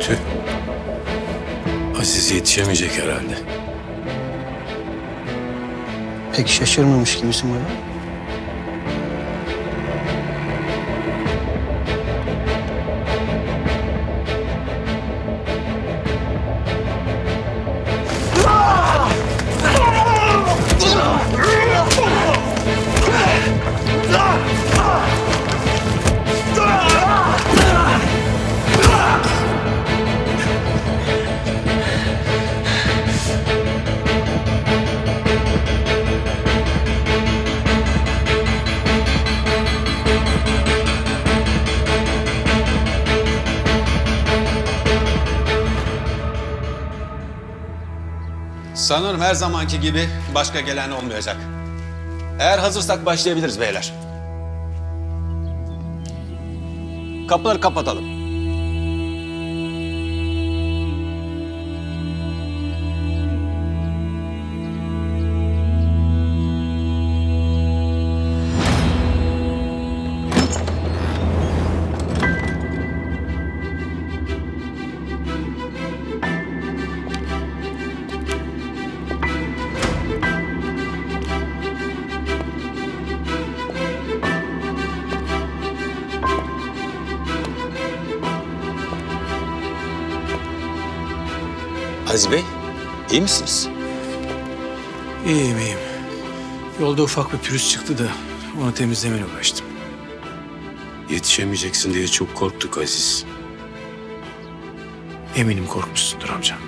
Tüh. Aziz yetişemeyecek herhalde. Pek şaşırmamış gibisin böyle. Sanırım her zamanki gibi başka gelen olmayacak. Eğer hazırsak başlayabiliriz beyler. Kapıları kapatalım. Aziz Bey, iyi misiniz? İyiyim iyiyim. Yolda ufak bir pürüz çıktı da onu temizlemeye uğraştım. Yetişemeyeceksin diye çok korktuk Aziz. Eminim korkmuşsundur amcam.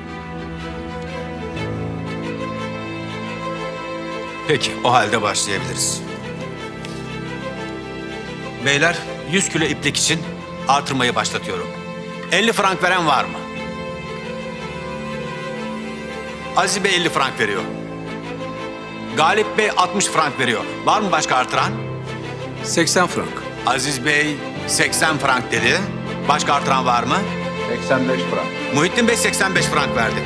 Peki, o halde başlayabiliriz. Beyler, 100 kilo iplik için artırmayı başlatıyorum. 50 frank veren var mı? Aziz Bey 50 frank veriyor. Galip Bey 60 frank veriyor. Var mı başka artıran? 80 frank. Aziz Bey 80 frank dedi. Başka artıran var mı? 85 frank. Muhittin Bey 85 frank verdi.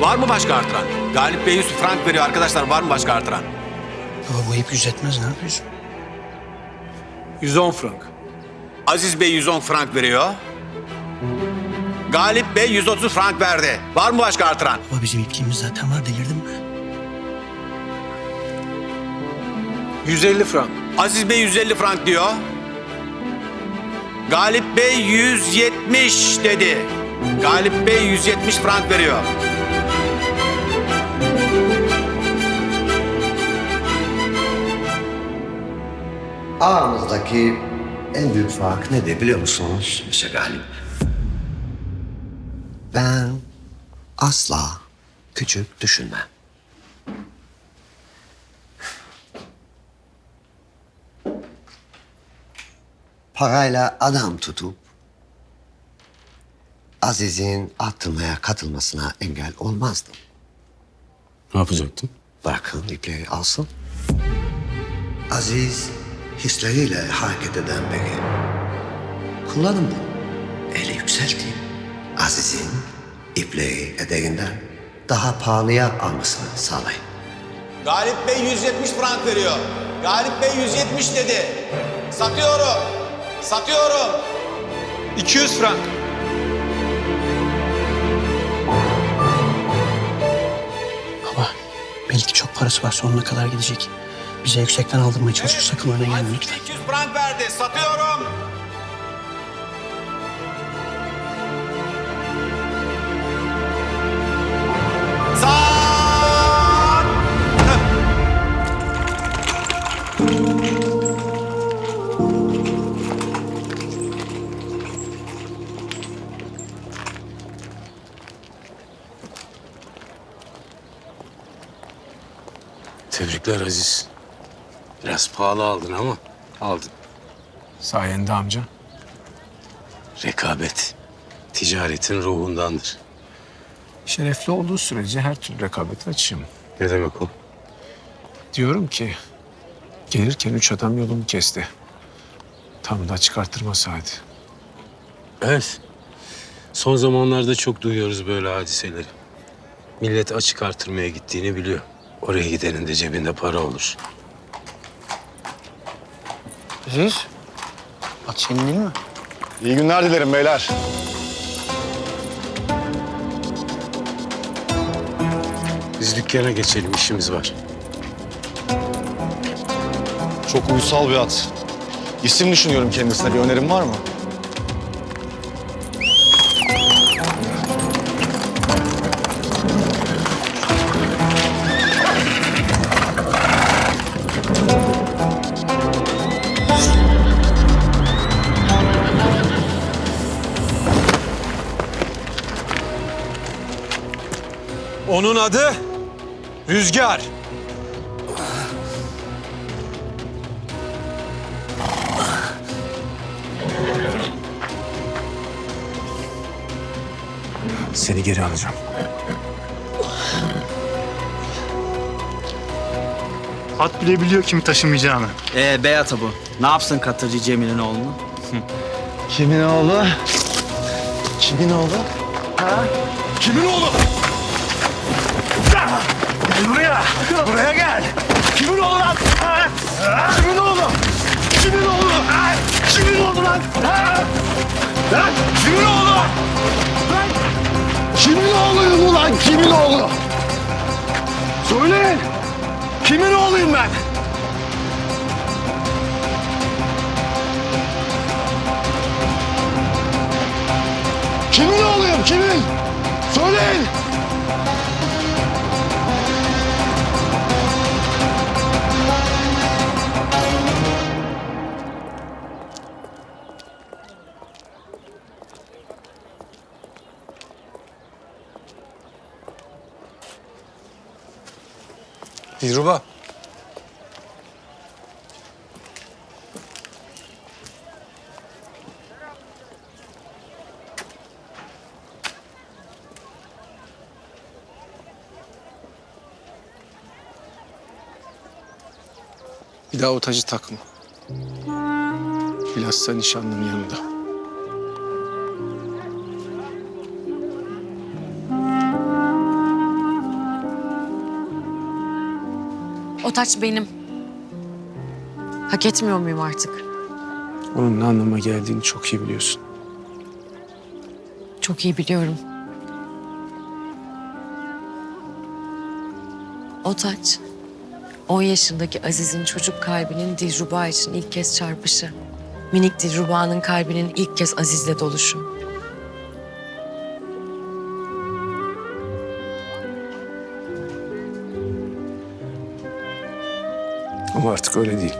Var mı başka artıran? Galip Bey 100 frank veriyor arkadaşlar. Var mı başka artıran? Baba bu ip yüz etmez ne yapıyorsun? 110 frank. Aziz Bey 110 frank veriyor. Galip Bey 130 frank verdi. Var mı başka artıran? Baba bizim ipliğimiz zaten var delirdin mi? 150 frank. Aziz Bey 150 frank diyor. Galip Bey 170 dedi. Galip Bey 170 frank veriyor. Aramızdaki en büyük fark nedir biliyor musunuz Mr. Galip? Ben asla küçük düşünmem. Parayla adam tutup Aziz'in attırmaya katılmasına engel olmazdım. Ne yapacaktın? Bırakın ipliği alsın. Aziz hisleriyle hareket eden biri. Kullanın bunu. Eli yükseltin. Aziz'in ipliği ederinden daha pahalıya almasını sağlayın. Galip Bey 170 frank veriyor. Galip Bey 170 dedi. Satıyorum. Satıyorum. 200 frank. Baba belki çok parası var sonuna kadar gidecek. Bize yüksekten aldırmaya çalışıyor. Sakın öne gelme lütfen. Bey 200 frank verdi. Satıyorum. Tebrikler Aziz. Biraz pahalı aldın ama aldın. Sayende amca. Rekabet. Ticaretin ruhundandır. Şerefli olduğu sürece her türlü rekabete açığım. Ne demek o? Diyorum ki gelirken üç adam yolumu kesti. Tam da çıkarttırma saati. Evet. Son zamanlarda çok duyuyoruz böyle hadiseleri. Millet açık artırmaya gittiğini biliyor. Oraya gidenin de cebinde para olur. Aziz. At senin değil mi? İyi günler dilerim beyler. Biz dükkana geçelim işimiz var. Çok uysal bir at. İsim düşünüyorum kendisine. Bir önerim var mı? Onun adı Rüzgar. Seni geri alacağım. At bile biliyor kimi taşımayacağını. Ee Beata bu. Ne yapsın Katırcı Cemil'in oğlunu? Kimin oğlu? Kimin oğlu? Kimin oğlu? Buraya. Gel. Kimin oğlu lan? Ha? Kimin oğlu? Kimin oğlu? Ha? Kimin oğlu lan? Ha? Lan kimin oğlu? Lan kimin oğluyum ulan? Kimin oğlu? Söyleyin. Kimin oğluyum ben? Kimin oğluyum? Kimin? Söyleyin. Dilruba. Bir daha o tacı takma. Bilhassa nişanlının yanında. O taç benim. Hak etmiyor muyum artık? Onun ne anlama geldiğini çok iyi biliyorsun. Çok iyi biliyorum. O taç, 10 yaşındaki Aziz'in çocuk kalbinin Dilruba için ilk kez çarpışı. Minik Dilruba'nın kalbinin ilk kez Aziz'le doluşu. Ama artık öyle değil.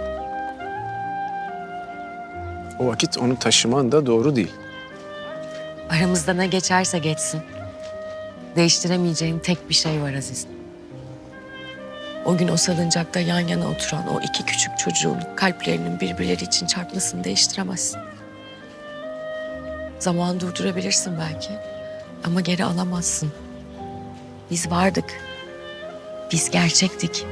O vakit onu taşıman da doğru değil. Aramızda ne geçerse geçsin. Değiştiremeyeceğim tek bir şey var Aziz. O gün o salıncakta yan yana oturan o iki küçük çocuğun kalplerinin birbirleri için çarpmasını değiştiremezsin. Zaman durdurabilirsin belki ama geri alamazsın. Biz vardık. Biz gerçektik.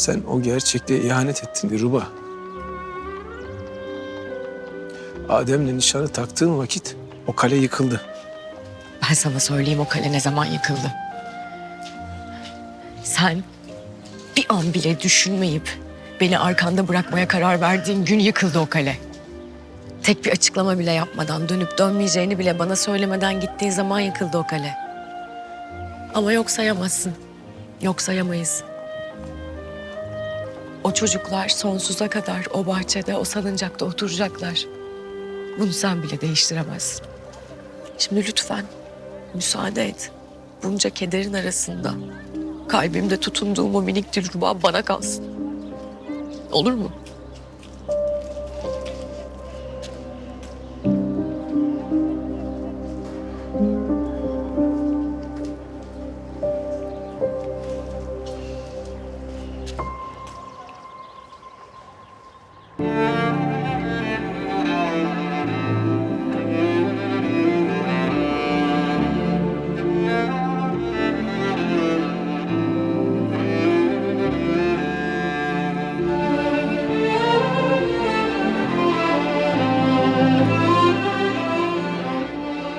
Sen o gerçekliğe ihanet ettin Ruba. Adem'le nişanı taktığın vakit o kale yıkıldı. Ben sana söyleyeyim o kale ne zaman yıkıldı. Sen bir an bile düşünmeyip beni arkanda bırakmaya karar verdiğin gün yıkıldı o kale. Tek bir açıklama bile yapmadan, dönüp dönmeyeceğini bile bana söylemeden gittiğin zaman yıkıldı o kale. Ama yok sayamazsın. Yok sayamayız. O çocuklar sonsuza kadar o bahçede, o salıncakta oturacaklar. Bunu sen bile değiştiremezsin. Şimdi lütfen müsaade et. Bunca kederin arasında kalbimde tutunduğum o minik dilruba bana kalsın. Olur mu?